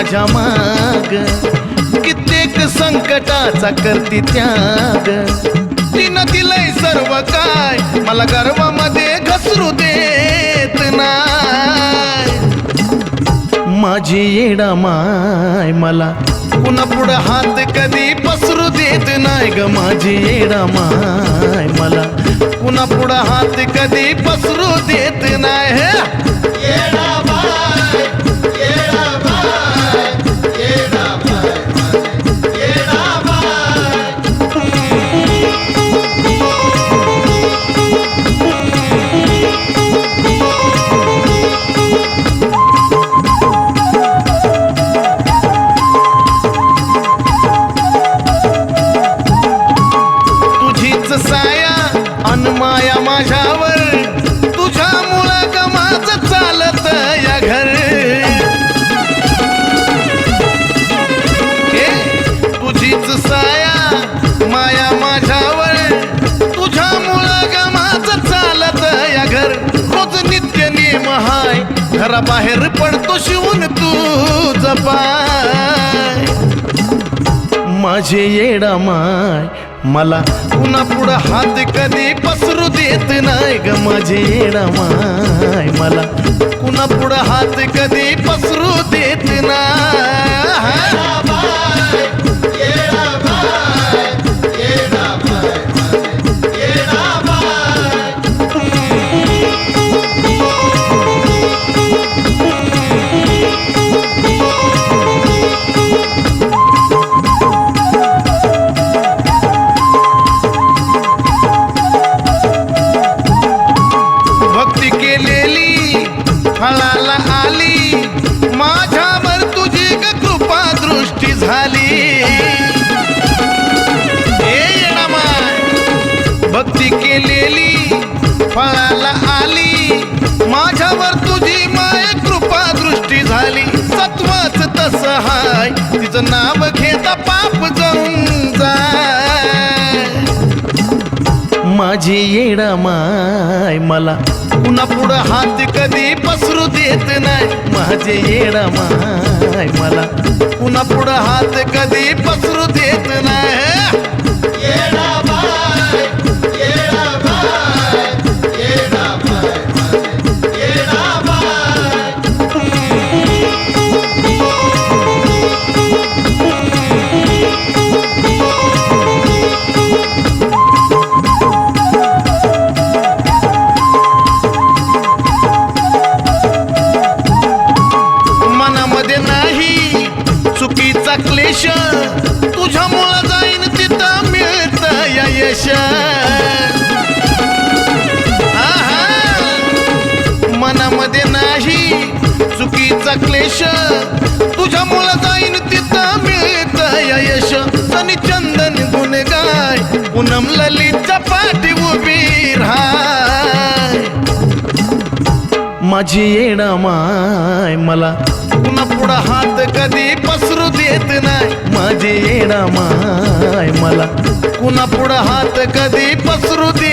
माझ्या माग. कित्येक संकटाचा करती त्याग. तिनं दिलंय सर्व काय मला गर्वामध्ये घसरू देत नाही. माझी येडा माय मला पुन्हा पुढं हात कधी पसरू देत नाही ग. माझी येडा माय मला पुन्हा पुढं हात कधी पसरू देत नाही. साया माया माझ्यावर तुझ्या मुळा गमाच चालत या घर. रोज नित्य नेम हाय. घराबाहेर पडतो शिवून तू जपाय. माझे येडा माय मला पुन्हा पुढं हात कधी पसरू देत नाही ग माझे येडा माय. मला पुन्हा पुढं हात कधी पसरू देत नाही. झाली. हे भक्ती केलेली फळाला आली. माझ्यावर तुझी माय कृपा दृष्टी झाली. सत्वच तस हाय तिचं नाव घेता पाप जाऊन जा माझी येडा माय मला पुन्हा पुढं हात कधी येत नाही. माझे येडा माय. मला पुन्हा पुढं हात कधी पसरू देत नाही चुकीचा क्लेश तुझ्या मुळा जाईन तिथं मिळत या यश. मनामध्ये नाही चुकीचा क्लेश तुझ्या मुळा जाईन तिथं मिळत या यश. सनी चंदन गुण गाय पूनम ललितच्या पाठी उभी राहाय. माझी येणं माय मला पुन्हा पुढं हात कधी पसरू येत नाही. माझी येणा माय. मला पुन्हा पुढं हात कधी पसरू दे.